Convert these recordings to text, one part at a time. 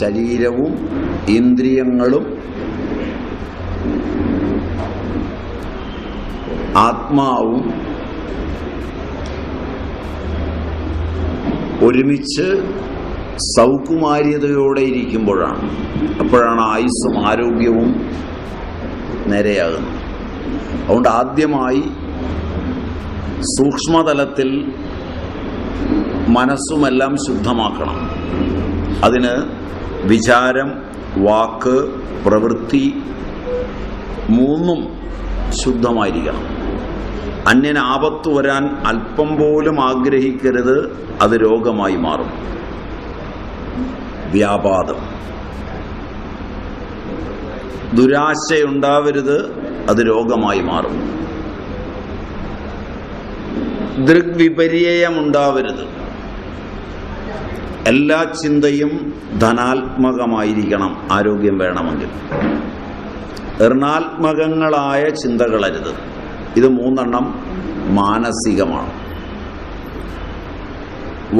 ശരീരവും ഇന്ദ്രിയങ്ങളും ആത്മാവും ഒരുമിച്ച് സൗകുമാര്യതയോടെ ഇരിക്കുമ്പോഴാണ്. അപ്പോഴാണ് ആയുസ്സും ആരോഗ്യവും നേരെയാകുന്നത്. അതുകൊണ്ട് ആദ്യമായി സൂക്ഷ്മതലത്തിൽ മനസ്സുമെല്ലാം ശുദ്ധമാക്കണം. അതിന് വിചാരം വാക്ക് പ്രവൃത്തി മൂന്നും ശുദ്ധമായിരിക്കണം. അന്യന് ആപത്ത് വരാൻ അല്പം പോലും ആഗ്രഹിക്കരുത് അത് രോഗമായി മാറും. വ്യാപാദം. ദുരാശയുണ്ടാവരുത് അത് രോഗമായി മാറും. ദൃഗ്വിപര്യമുണ്ടാവരുത് എല്ലാ ചിന്തയും ധനാത്മകമായിരിക്കണം. ആരോഗ്യം വേണമെങ്കിൽ. ഋണാത്മകങ്ങളായ ചിന്തകളരുത്. ഇത് മൂന്നെണ്ണം മാനസികമാണ്.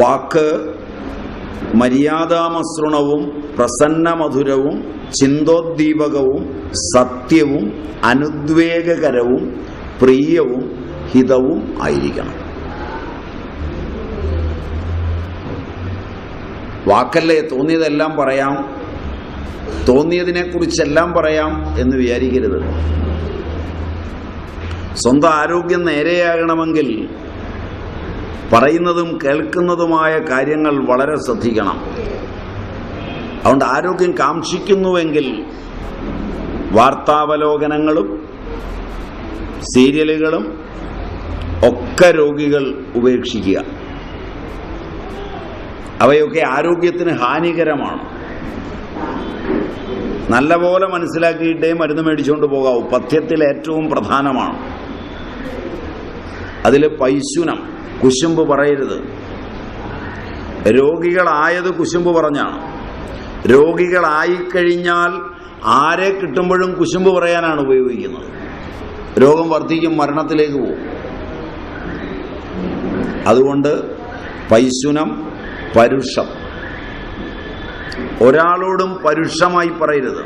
വാക്ക് മര്യാദാമസൃണവും പ്രസന്നമധുരവും ചിന്തോദ്ദീപകവും സത്യവും അനുദ്വേഗകരവും പ്രിയവും ഹിതവും ആയിരിക്കണം. വാക്കല്ലേ തോന്നിയതെല്ലാം പറയാം. തോന്നിയതിനെ തോന്നിയതിനെക്കുറിച്ചെല്ലാം പറയാം എന്ന് വിചാരിക്കരുത്. സ്വന്തം ആരോഗ്യം നേരെയാകണമെങ്കിൽ പറയുന്നതും കേൾക്കുന്നതുമായ കാര്യങ്ങൾ വളരെ ശ്രദ്ധിക്കണം. അതുകൊണ്ട് ആരോഗ്യം കാക്ഷിക്കുന്നുവെങ്കിൽ വാർത്താവലോകനങ്ങളും സീരിയലുകളും ഒക്കെ രോഗികൾ ഉപേക്ഷിക്കുക. അവയൊക്കെ ആരോഗ്യത്തിന് ഹാനികരമാണ്. നല്ലപോലെ മനസ്സിലാക്കിയിട്ടേ മരുന്ന് മേടിച്ചുകൊണ്ട് പോകാവൂ. പഥ്യത്തിൽ ഏറ്റവും പ്രധാനമാണ്. അതിൽ പൈശുനം കുശുമ്പ് പറയരുത്. രോഗികളായത് കുശുമ്പ് പറഞ്ഞാണ്. രോഗികളായിക്കഴിഞ്ഞാൽ ആരെ കിട്ടുമ്പോഴും കുശുമ്പ് പറയാനാണ് ഉപയോഗിക്കുന്നത്. രോഗം വർദ്ധിക്കും മരണത്തിലേക്ക് പോകും. അതുകൊണ്ട് പൈശുനം പരുഷം. ഒരാളോടും പരുഷമായി പറയരുത്.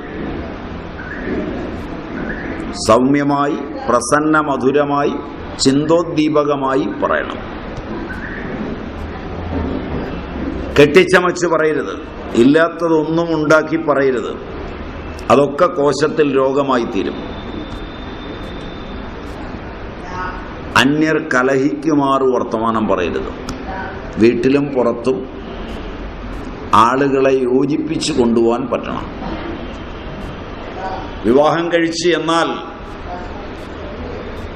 സൗമ്യമായി പ്രസന്ന മധുരമായി ചിന്തോദ്ദീപകമായി പറയണം. കെട്ടിച്ചമച്ച് പറയരുത്. ഇല്ലാത്തതൊന്നും ഉണ്ടാക്കി പറയരുത്. അതൊക്കെ കോശത്തിൽ രോഗമായി തീരും അന്യർ കലഹിക്കുമാറ് വർത്തമാനം പറയരുത്. വീട്ടിലും പുറത്തും ആളുകളെ യോജിപ്പിച്ച് കൊണ്ടുപോകാൻ പറ്റണം. വിവാഹം കഴിച്ച് എന്നാൽ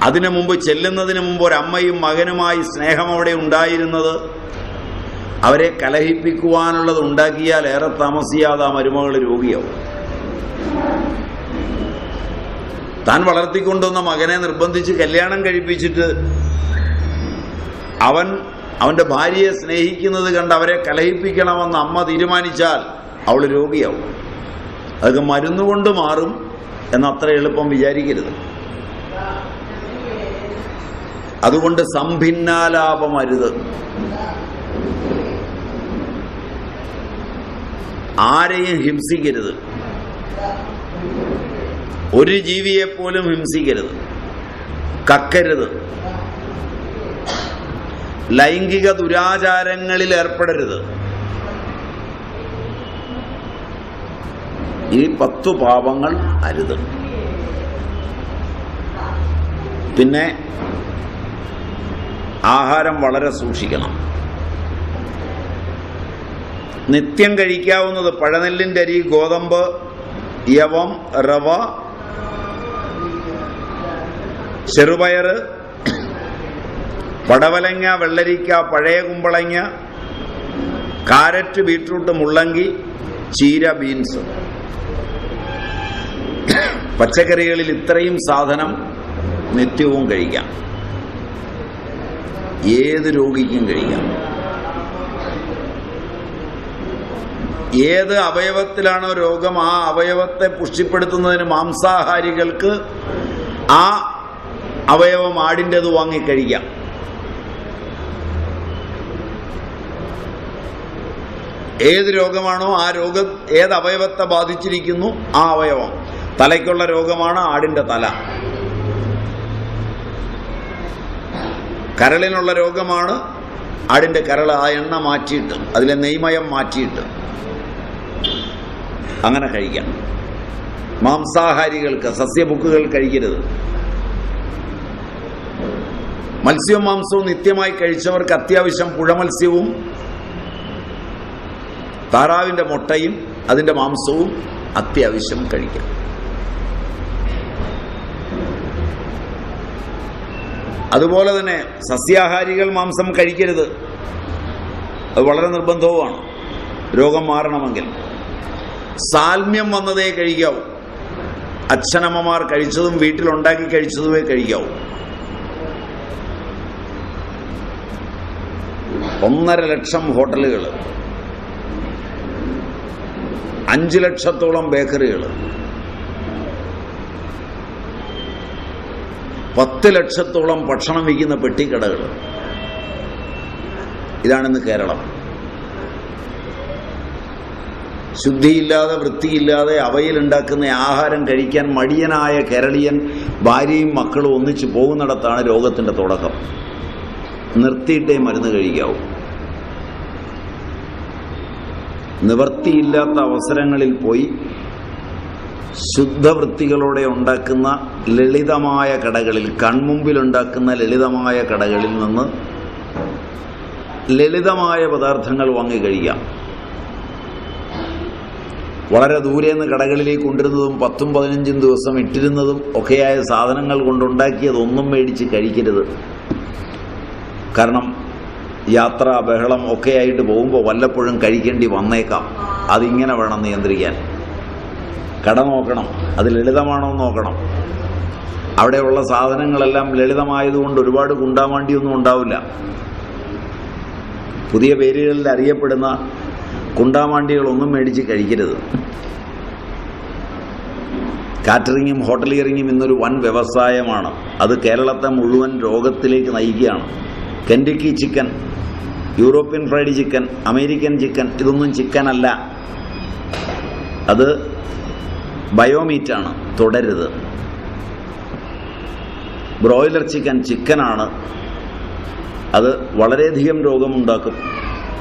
അതിനു മുമ്പ് ചെല്ലുന്നതിന് മുമ്പ് ഒരമ്മയും മകനുമായി സ്നേഹം അവിടെ ഉണ്ടായിരുന്നത് അവരെ കലഹിപ്പിക്കുവാനുള്ളത് ഉണ്ടാക്കിയാൽ ഏറെ താമസിയാതെ ആ മരുമകൾ രോഗിയാവും. താൻ വളർത്തിക്കൊണ്ടുവന്ന മകനെ നിർബന്ധിച്ച് കല്യാണം കഴിപ്പിച്ചിട്ട് അവൻ അവന്റെ ഭാര്യയെ സ്നേഹിക്കുന്നത് കണ്ട് അവരെ കലഹിപ്പിക്കണമെന്ന് അമ്മ തീരുമാനിച്ചാൽ അവൾ രോഗിയാവും. അതൊക്കെ മരുന്നുകൊണ്ട് മാറും എന്നത്ര എളുപ്പം വിചാരിക്കരുത്. അതുകൊണ്ട് സംഭിന്നാലാപമരുത് ആരെയും ഹിംസിക്കരുത്. ഒരു ജീവിയെപ്പോലും ഹിംസിക്കരുത്. കക്കരുത്. ലൈംഗിക ദുരാചാരങ്ങളിൽ ഏർപ്പെടരുത്. ഈ പത്തു പാപങ്ങൾ അരുത്. പിന്നെ ആഹാരം വളരെ സൂക്ഷിക്കണം. നിത്യം കഴിക്കാവുന്നത് പഴനെല്ലിന്റെ അരി ഗോതമ്പ് യവം റവ ചെറുപയറ് പടവലങ്ങ വെള്ളരിക്ക പഴയ കുമ്പളങ്ങ കാരറ്റ് ബീട്രൂട്ട് മുള്ളങ്കി ചീര ബീൻസ്. പച്ചക്കറികളിൽ ഇത്രയും സാധനം നിത്യവും കഴിക്കാം. ഏത് രോഗിക്കും കഴിക്കാം. ഏത് അവയവത്തിലാണോ രോഗം ആ അവയവത്തെ പുഷ്ടിപ്പെടുത്തുന്നതിന് മാംസാഹാരികൾക്ക് ആ അവയവം ആടിന്റെത് വാങ്ങിക്കഴിക്കാം ഏത് രോഗമാണോ ആ രോഗം ഏത് അവയവത്തെ ബാധിച്ചിരിക്കുന്നു ആ അവയവം. തലയ്ക്കുള്ള രോഗമാണ് ആടിന്റെ തല. കരളിനുള്ള രോഗമാണ് ആടിന്റെ കരൾ ആ എണ്ണ മാറ്റിയിട്ട് അതിലെ നെയ്മയം മാറ്റിയിട്ട്. അങ്ങനെ കഴിക്കാം. മാംസാഹാരികൾക്ക് സസ്യബുക്കുകൾ കഴിക്കരുത്. മത്സ്യവും മാംസവും നിത്യമായി കഴിച്ചവർക്ക് അത്യാവശ്യം പുഴമത്സ്യവും താറാവിന്റെ മുട്ടയും അതിന്റെ മാംസവും അത്യാവശ്യം കഴിക്കാം. അതുപോലെ തന്നെ സസ്യാഹാരികൾ മാംസം കഴിക്കരുത്. അത് വളരെ നിർബന്ധവുമാണ്. രോഗം മാറണമെങ്കിൽ. സാൽമ്യം വന്നതേ കഴിക്കാവൂ. അച്ഛനമ്മമാർ കഴിച്ചതും വീട്ടിലുണ്ടാക്കി കഴിച്ചതുമേ കഴിക്കാവൂ. ഒന്നര ലക്ഷം ഹോട്ടലുകൾ അഞ്ച് ലക്ഷത്തോളം ബേക്കറികൾ പത്ത് ലക്ഷത്തോളം ഭക്ഷണം വിൽക്കുന്ന പെട്ടിക്കടകൾ ഇതാണിന്ന് കേരളം. ശുദ്ധിയില്ലാതെ വൃത്തിയില്ലാതെ അവയിലുണ്ടാക്കുന്ന ആഹാരം കഴിക്കാൻ മടിയനായ കേരളീയൻ ഭാര്യയും മക്കളും ഒന്നിച്ചു പോകുന്നിടത്താണ് രോഗത്തിന്റെ തുടക്കം. നിർത്തിയിട്ടേ മരുന്ന് കഴിക്കാവൂ. നിവർത്തിയില്ലാത്ത അവസരങ്ങളിൽ പോയി ശുദ്ധവൃത്തികളോടെ ഉണ്ടാക്കുന്ന ലളിതമായ കടകളിൽ കൺമുമ്പിൽ ഉണ്ടാക്കുന്ന ലളിതമായ കടകളിൽ നിന്ന് ലളിതമായ പദാർത്ഥങ്ങൾ വാങ്ങിക്കഴിയാം. വളരെ ദൂരെ നിന്ന് കടകളിലേക്ക് കൊണ്ടിരുന്നതും പത്തും പതിനഞ്ചും ദിവസം ഇട്ടിരുന്നതും ഒക്കെയായ സാധനങ്ങൾ കൊണ്ടുണ്ടാക്കിയതൊന്നും മേടിച്ച് കഴിക്കരുത്. കാരണം യാത്ര ബഹളം ഒക്കെ ആയിട്ട് പോകുമ്പോൾ വല്ലപ്പോഴും കഴിക്കേണ്ടി വന്നേക്കാം. അതിങ്ങനെ വേണം നിയന്ത്രിക്കാൻ. കട നോക്കണം. അത് ലളിതമാണോ നോക്കണം. അവിടെയുള്ള സാധനങ്ങളെല്ലാം ലളിതമായതുകൊണ്ട് ഒരുപാട് കുണ്ടാമാണ്ടിയൊന്നും ഉണ്ടാവില്ല. പുതിയ പേരുകളിൽ അറിയപ്പെടുന്ന കുണ്ടാമാണ്ടികളൊന്നും മേടിച്ച് കഴിക്കരുത്. കാറ്ററിങ്ങും ഹോട്ടലിയറിങ്ങും ഇന്നൊരു വൻ വ്യവസായമാണ്. അത് കേരളത്തെ മുഴുവൻ രോഗത്തിലേക്ക് നയിക്കുകയാണ്. Kentucky chicken European fried chicken American chicken ഇതൊന്നും ചിക്കനല്ല അത് ബയോമീറ്റാണ് തുടരുത്. ബ്രോയിലർ ചിക്കൻ ചിക്കനാണ് അത് വളരെയധികം രോഗമുണ്ടാക്കും.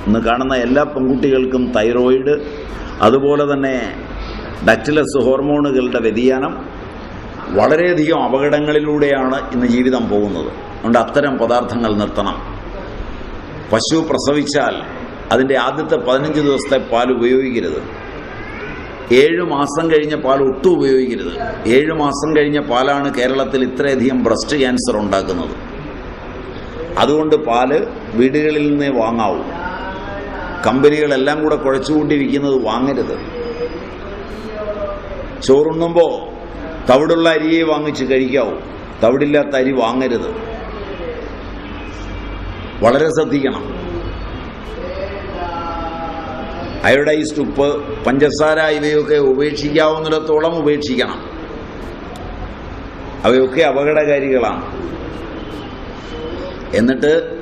ഇന്ന് കാണുന്ന എല്ലാ പെൺകുട്ടികൾക്കും തൈറോയിഡ് അതുപോലെ തന്നെ ഡക്റ്റിലസ് ഹോർമോണുകളുടെ വ്യതിയാനം വളരെയധികം അപകടങ്ങളിലൂടെയാണ് ഇന്ന് ജീവിതം പോകുന്നത്. അതുകൊണ്ട് അത്തരം പദാർത്ഥങ്ങൾ നിർത്തണം. പശു പ്രസവിച്ചാൽ അതിന്റെ ആദ്യത്തെ പതിനഞ്ച് ദിവസത്തെ പാൽ ഉപയോഗിക്കരുത്. ഏഴ് മാസം കഴിഞ്ഞ പാൽ ഒട്ടും ഉപയോഗിക്കരുത്. ഏഴ് മാസം കഴിഞ്ഞ പാലാണ് കേരളത്തിൽ ഇത്രയധികം ബ്രസ്റ്റ് ക്യാൻസർ ഉണ്ടാക്കുന്നത്. അതുകൊണ്ട് പാൽ വീടുകളിൽ നിന്നേ വാങ്ങാവൂ. കമ്പനികളെല്ലാം കൂടെ കുഴച്ചുകൂട്ടി വിൽക്കുന്നത് വാങ്ങരുത്. ചോറുണ്ണുമ്പോൾ തവിടുള്ള അരിയെ വാങ്ങിച്ച് കഴിക്കാവൂ. തവിടില്ലാത്ത അരി വാങ്ങരുത്. വളരെ ശ്രദ്ധിക്കണം. അയോഡൈസ്ഡ് ഉപ്പ് പഞ്ചസാര ഇവയൊക്കെ ഉപേക്ഷിക്കാവുന്നിടത്തോളം ഉപേക്ഷിക്കണം. അവയൊക്കെ അപകടകാരികളാണ്. എന്നിട്ട്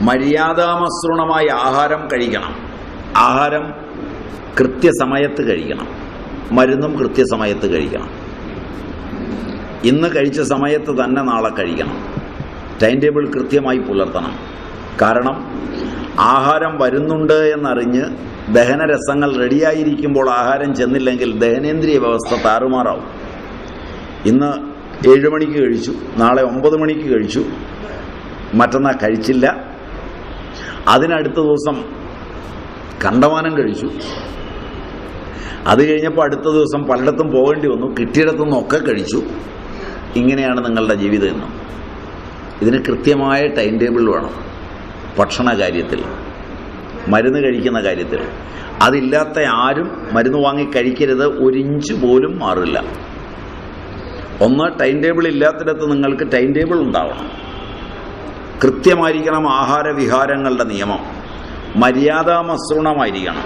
മര്യാദാമസൃണമായ ആഹാരം കഴിക്കണം. ആഹാരം കൃത്യസമയത്ത് കഴിക്കണം. മരുന്നും കൃത്യസമയത്ത് കഴിക്കണം. ഇന്ന് കഴിച്ച സമയത്ത് തന്നെ നാളെ കഴിക്കണം. ടൈം ടേബിൾ കൃത്യമായി പുലർത്തണം. കാരണം ആഹാരം വരുന്നുണ്ട് എന്നറിഞ്ഞ് ദഹനരസങ്ങൾ റെഡിയായിരിക്കുമ്പോൾ ആഹാരം ചെന്നില്ലെങ്കിൽ ദഹനേന്ദ്രിയ വ്യവസ്ഥ താറുമാറാവും. ഇന്ന് ഏഴ് മണിക്ക് കഴിച്ചു നാളെ ഒമ്പത് മണിക്ക് കഴിച്ചു മറ്റന്നാൾ കഴിച്ചില്ല. അതിനടുത്ത ദിവസം കണ്ടമാനം കഴിച്ചു. അത് കഴിഞ്ഞപ്പോൾ അടുത്ത ദിവസം പലയിടത്തും പോകേണ്ടി വന്നു കിട്ടിയിടത്തുനിന്നൊക്കെ കഴിച്ചു. ഇങ്ങനെയാണ് നിങ്ങളുടെ ജീവിതം ഇന്ന്. ഇതിന് കൃത്യമായ ടൈം ടേബിൾ വേണം. ഭക്ഷണ കാര്യത്തിൽ മരുന്ന് കഴിക്കുന്ന കാര്യത്തിൽ. അതില്ലാത്ത ആരും മരുന്ന് വാങ്ങി കഴിക്കരുത് ഒരിഞ്ച് പോലും മാറില്ല. ഒന്ന് ടൈം ടേബിൾ ഇല്ലാത്തിടത്ത് നിങ്ങൾക്ക് ടൈം ടേബിൾ ഉണ്ടാവണം. കൃത്യമായിരിക്കണം ആഹാരവിഹാരങ്ങളുടെ നിയമം. മര്യാദാ മര്യാദാമസൃണമായിരിക്കണം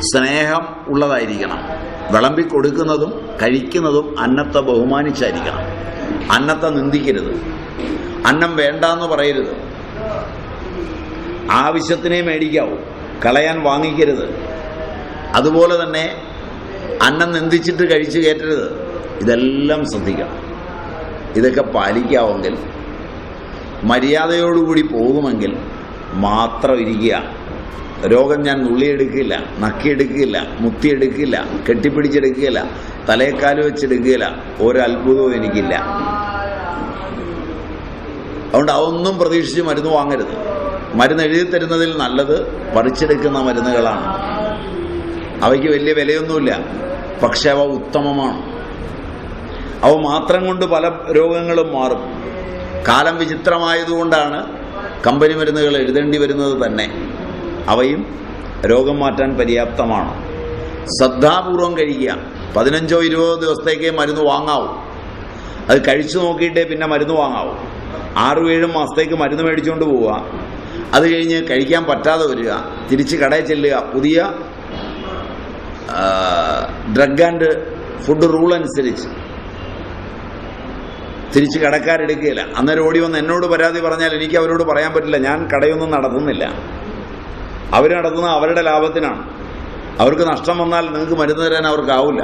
സ്നേഹം ഉള്ളതായിരിക്കണം. വിളമ്പി കൊടുക്കുന്നതും കഴിക്കുന്നതും അന്നത്തെ ബഹുമാനിച്ചായിരിക്കണം. അന്നത്തെ നിന്ദിക്കരുത്. അന്നം വേണ്ടാന്ന് പറയരുത്. ആവശ്യത്തിനെ മേടിക്കാവൂ. കളയാൻ വാങ്ങിക്കരുത്. അതുപോലെ തന്നെ അന്നം നിന്ദിച്ചിട്ട് കഴിച്ചു കയറ്റരുത്. ഇതെല്ലാം ശ്രദ്ധിക്കണം. ഇതൊക്കെ പാലിക്കാവെങ്കിൽ മര്യാദയോടുകൂടി പോകുമെങ്കിൽ മാത്രം ഇരിക്കുക. രോഗം ഞാൻ നുള്ളിയെടുക്കില്ല നക്കിയെടുക്കില്ല മുത്തിയെടുക്കില്ല കെട്ടിപ്പിടിച്ചെടുക്കില്ല തലേക്കാൽ വെച്ചെടുക്കില്ല ഒരത്ഭുതവും എനിക്കില്ല. അതുകൊണ്ട് അതൊന്നും പ്രതീക്ഷിച്ച് മരുന്ന് വാങ്ങരുത്. മരുന്ന് എഴുതി തരുന്നതിൽ നല്ലത് പറിച്ചെടുക്കുന്ന മരുന്നുകളാണ്. അവയ്ക്ക് വലിയ വിലയൊന്നുമില്ല. പക്ഷെ അവ ഉത്തമമാണ്. അവ മാത്രം കൊണ്ട് പല രോഗങ്ങളും മാറും. കാലം വിചിത്രമായതുകൊണ്ടാണ് കമ്പനി മരുന്നുകൾ എഴുതേണ്ടി വരുന്നത് തന്നെ. അവയും രോഗം മാറ്റാൻ പര്യാപ്തമാണ്. ശ്രദ്ധാപൂർവം കഴിക്കുക. പതിനഞ്ചോ ഇരുപതോ ദിവസത്തേക്ക് മരുന്ന് വാങ്ങാവൂ. അത് കഴിച്ചു നോക്കിയിട്ടേ പിന്നെ മരുന്ന് വാങ്ങാവൂ. ആറും ഏഴും മാസത്തേക്ക് മരുന്ന് മേടിച്ചുകൊണ്ട് പോവുക. അത് കഴിഞ്ഞ് കഴിക്കാൻ പറ്റാതെ വരിക. തിരിച്ച് കടയിൽ ചെല്ലുക. പുതിയ ഡ്രഗ് ആൻഡ് ഫുഡ് റൂൾ അനുസരിച്ച്. തിരിച്ച് കടക്കാരെടുക്കുകയില്ല അന്നേരം ഓടി വന്ന് എന്നോട് പരാതി പറഞ്ഞാൽ എനിക്ക് അവരോട് പറയാൻ പറ്റില്ല. ഞാൻ കടയൊന്നും നടത്തുന്നില്ല. അവർ നടത്തുന്നത് അവരുടെ ലാഭത്തിനാണ്. അവർക്ക് നഷ്ടം വന്നാൽ നിങ്ങൾക്ക് മരുന്ന് തരാൻ അവർക്കാവില്ല.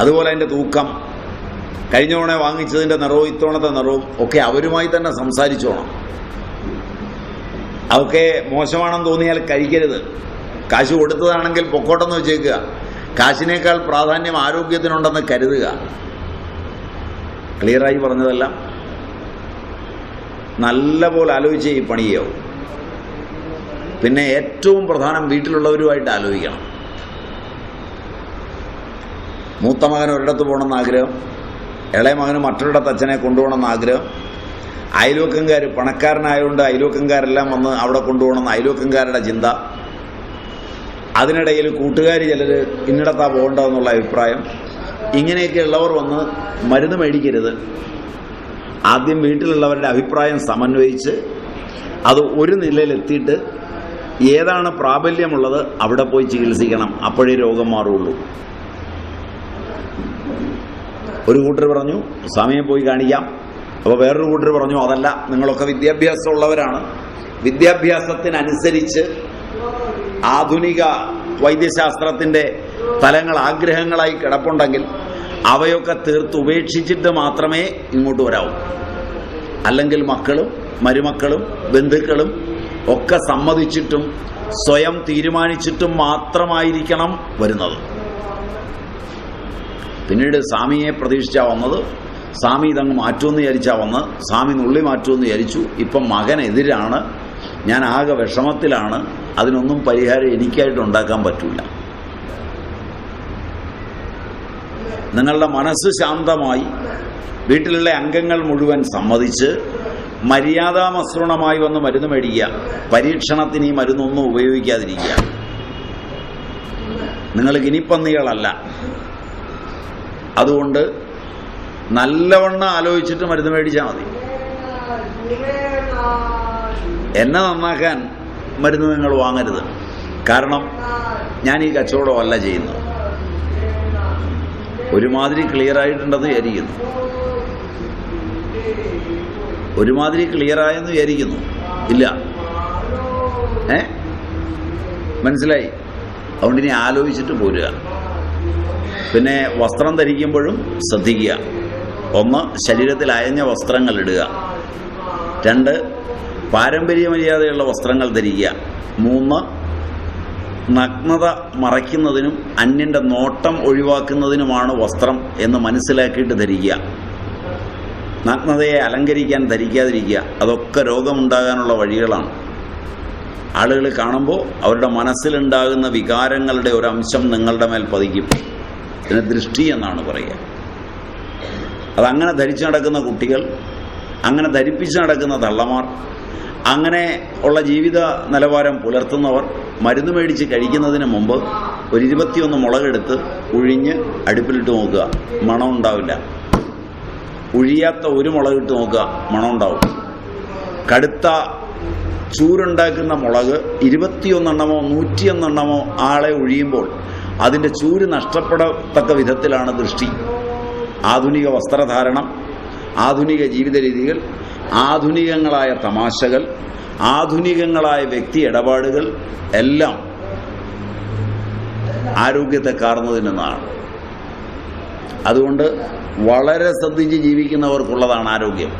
അതുപോലെ അതിന്റെ തൂക്കം. കഴിഞ്ഞ തവണ വാങ്ങിച്ചതിന്റെ നിറവും ഇത്തവണത്തെ നിറവും ഒക്കെ അവരുമായി തന്നെ സംസാരിച്ചോണം. അതൊക്കെ മോശമാണെന്ന് തോന്നിയാൽ കഴിക്കരുത്. കാശ് കൊടുത്തതാണെങ്കിൽ പൊക്കോട്ടെന്ന് വെച്ചേക്കുക. കാശിനേക്കാൾ പ്രാധാന്യം ആരോഗ്യത്തിനുണ്ടെന്ന് കരുതുക. ക്ലിയറായി പറഞ്ഞതെല്ലാം? നല്ല പോലെ ആലോചിച്ച് ഈ പണി ചെയ്യാവും പിന്നെ ഏറ്റവും പ്രധാനം വീട്ടിലുള്ളവരുമായിട്ട് ആലോചിക്കണം. മൂത്ത മകൻ ഒരിടത്ത് പോകണമെന്ന് ആഗ്രഹം? ഇളയ മകന് മറ്റൊരിടത്ത് അച്ഛനെ കൊണ്ടുപോകണമെന്ന് ആഗ്രഹം. അയൽവക്കംകാർ പണക്കാരനായതുകൊണ്ട് അയൽവക്കംകാരെല്ലാം വന്ന് അവിടെ കൊണ്ടുപോകണമെന്ന് അയൽവക്കംകാരുടെ ചിന്ത. അതിനിടയിൽ കൂട്ടുകാർ ചിലർ ഇന്നിടത്താ പോകേണ്ടതെന്നുള്ള അഭിപ്രായം. ഇങ്ങനെയൊക്കെ ഉള്ളവർ വന്ന് മരുന്ന് മേടിക്കരുത്. ആദ്യം വീട്ടിലുള്ളവരുടെ അഭിപ്രായം സമന്വയിച്ച് അത് ഒരു നിലയിലെത്തിയിട്ട് ഏതാണ് പ്രാബല്യമുള്ളത് അവിടെ പോയി ചികിത്സിക്കണം. അപ്പോഴേ രോഗം മാറുള്ളൂ ഒരു കൂട്ടർ പറഞ്ഞു സമയം പോയി കാണിക്കാം. അപ്പോൾ വേറൊരു കൂട്ടർ പറഞ്ഞു അതല്ല നിങ്ങളൊക്കെ വിദ്യാഭ്യാസം ഉള്ളവരാണ് വിദ്യാഭ്യാസത്തിനനുസരിച്ച് ആധുനിക വൈദ്യശാസ്ത്രത്തിന്റെ തലങ്ങൾ ആഗ്രഹങ്ങളായി കിടപ്പുണ്ടെങ്കിൽ അവയൊക്കെ തീർത്ത് ഉപേക്ഷിച്ചിട്ട് മാത്രമേ ഇങ്ങോട്ട് വരാവൂ. അല്ലെങ്കിൽ മക്കളും മരുമക്കളും ബന്ധുക്കളും ഒക്കെ സമ്മതിച്ചിട്ടും സ്വയം തീരുമാനിച്ചിട്ടും മാത്രമായിരിക്കണം വരുന്നത്. പിന്നീട് സ്വാമിയെ പ്രതീക്ഷിച്ചാ വന്നത് സ്വാമി ഇതങ്ങ് മാറ്റുമെന്ന് വിചാരിച്ചാ വന്ന് സ്വാമി നുള്ളി മാറ്റുമെന്ന് വിചാരിച്ചു. ഇപ്പം മകനെതിരാണ് ഞാൻ ആകെ വിഷമത്തിലാണ് അതിനൊന്നും പരിഹാരം എനിക്കായിട്ട് ഉണ്ടാക്കാൻ പറ്റില്ല നിങ്ങളുടെ മനസ്സ് ശാന്തമായി വീട്ടിലുള്ള അംഗങ്ങൾ മുഴുവൻ സമ്മതിച്ച് മര്യാദാമസൃണമായി വന്ന് മരുന്ന് മേടിക്കുക പരീക്ഷണത്തിന് ഈ മരുന്നൊന്നും ഉപയോഗിക്കാതിരിക്കുക. നിങ്ങൾ ഗിനിപ്പന്നികളല്ല. അതുകൊണ്ട് നല്ലവണ്ണം ആലോചിച്ചിട്ട് മരുന്ന് മേടിച്ചാൽ മതി. എന്നെ നന്നാക്കാൻ മരുന്ന് നിങ്ങൾ വാങ്ങരുത്. കാരണം ഞാൻ ഈ കച്ചവടമല്ല ചെയ്യുന്നത്. ഒരുമാതിരി ക്ലിയർ ആയിട്ടുണ്ടെന്ന് വിചാരിക്കുന്നു. ഒരുമാതിരി ക്ലിയർ ആയെന്ന് വിചാരിക്കുന്നു. ഇല്ല. ഏ? മനസ്സിലായി? അതുകൊണ്ട് ഇനി ആലോചിച്ചിട്ട് പോരുക. പിന്നെ വസ്ത്രം ധരിക്കുമ്പോഴും ശ്രദ്ധിക്കുക. ഒന്ന് ശരീരത്തിൽ അയഞ്ഞ വസ്ത്രങ്ങൾ ഇടുക. രണ്ട് പാരമ്പര്യ മര്യാദയുള്ള വസ്ത്രങ്ങൾ ധരിക്കുക. മൂന്ന് നഗ്നത മറയ്ക്കുന്നതിനും അന്യന്റെ നോട്ടം ഒഴിവാക്കുന്നതിനുമാണ് വസ്ത്രം എന്ന് മനസ്സിലാക്കിയിട്ട് ധരിക്കുക. നഗ്നതയെ അലങ്കരിക്കാൻ ധരിക്കാതിരിക്കുക. അതൊക്കെ രോഗമുണ്ടാകാനുള്ള വഴികളാണ്. ആളുകൾ കാണുമ്പോൾ അവരുടെ മനസ്സിലുണ്ടാകുന്ന വികാരങ്ങളുടെ ഒരു അംശം നിങ്ങളുടെ മേൽ പതിക്കും. ഇതിന് ദൃഷ്ടി എന്നാണ് പറയുക. അതങ്ങനെ ധരിച്ചു നടക്കുന്ന കുട്ടികൾ അങ്ങനെ ധരിപ്പിച്ച് നടക്കുന്ന തള്ളമാർ അങ്ങനെ ഉള്ള ജീവിത നിലവാരം പുലർത്തുന്നവർ മരുന്ന് മേടിച്ച് കഴിക്കുന്നതിന് മുമ്പ് ഒരു ഇരുപത്തിയൊന്ന് മുളകെടുത്ത് ഉഴിഞ്ഞ് അടുപ്പിലിട്ട് നോക്കുക മണം ഉണ്ടാവില്ല. ഉഴിയാത്ത ഒരു മുളകിട്ട് നോക്കുക മണം ഉണ്ടാവും. കടുത്ത ചൂരുണ്ടാക്കുന്ന മുളക് ഇരുപത്തിയൊന്നെണ്ണമോ നൂറ്റിയൊന്നെണ്ണമോ ആളെ ഒഴിയുമ്പോൾ അതിന്റെ ചൂര് നഷ്ടപ്പെടത്തക്ക വിധത്തിലാണ് ദൃഷ്ടി. ആധുനിക വസ്ത്രധാരണം ആധുനിക ജീവിത രീതികൾ ആധുനികങ്ങളായ തമാശകൾ ആധുനികങ്ങളായ വ്യക്തി ഇടപാടുകൾ എല്ലാം ആരോഗ്യത്തെ കാർന്നതിനെന്നാണ്. അതുകൊണ്ട് വളരെ ശ്രദ്ധിച്ച് ജീവിക്കുന്നവർക്കുള്ളതാണ് ആരോഗ്യം.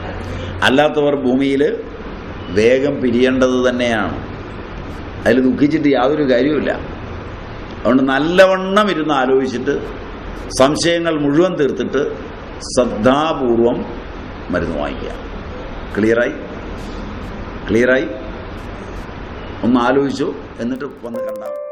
അല്ലാത്തവർ ഭൂമിയിൽ വേഗം പിരിയേണ്ടത് തന്നെയാണ്. അതിൽ ദുഃഖിച്ചിട്ട് യാതൊരു കാര്യവുമില്ല. അതുകൊണ്ട് നല്ലവണ്ണം ഇരുന്ന് ആലോചിച്ചിട്ട് സംശയങ്ങൾ മുഴുവൻ തീർത്തിട്ട് ശ്രദ്ധാപൂർവം മരുന്ന് വാങ്ങിക്കുക. ക്ലിയറായി? ക്ലിയറായി? ഒന്ന് ആലോചിച്ചു എന്നിട്ട് വന്ന് കണ്ടാൽ